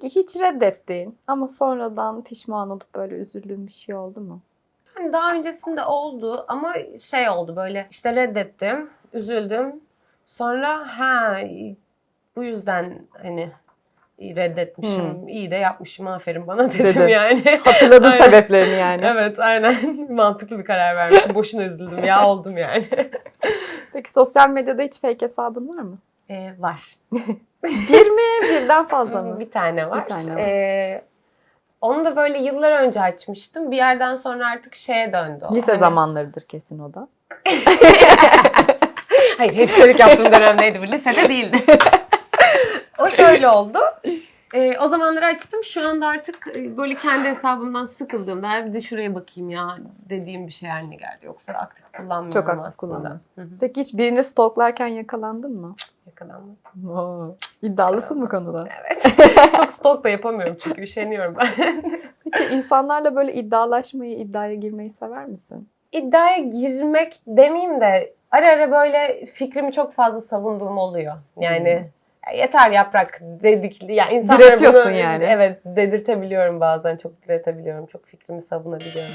Peki hiç reddettiğin ama sonradan pişman olup böyle üzüldüğün bir şey oldu mu? Yani daha öncesinde oldu ama şey oldu böyle işte reddettim, üzüldüm. Sonra ha bu yüzden hani reddetmişim, iyi de yapmışım aferin bana dedim Dedin. yani. Hatırladın sebeplerini yani. evet aynen mantıklı bir karar vermişim. Boşuna üzüldüm ya oldum yani. Peki sosyal medyada hiç fake hesabın var mı? Ee, var. Bir mi? Birden fazla mı? Bir tane var. Bir tane var. Ee, onu da böyle yıllar önce açmıştım. Bir yerden sonra artık şeye döndü. o. Lise Hani- zamanlarıdır kesin o da. Hayır hemşirelik yaptığım dönemdeydi bu. Lisede değildi. o şöyle oldu. Ee, o zamanları açtım. Şu anda artık e, böyle kendi hesabımdan sıkıldığımda bir de şuraya bakayım ya dediğim bir şey haline geldi. Yoksa aktif kullanmıyorum Çok aktif aslında. kullanmıyorsun. Peki hiç birini stalklarken yakalandın mı? Yakalanmadım. Oo, iddialısın bu konuda. Evet. Çok stalk da yapamıyorum çünkü üşeniyorum ben. Peki insanlarla böyle iddialaşmayı, iddiaya girmeyi sever misin? İddiaya girmek demeyeyim de ara ara böyle fikrimi çok fazla savunduğum oluyor. Yani ya yeter yaprak dedik. Ya insanlara bunu, yani. Evet dedirtebiliyorum bazen. Çok diretebiliyorum. Çok fikrimi savunabiliyorum.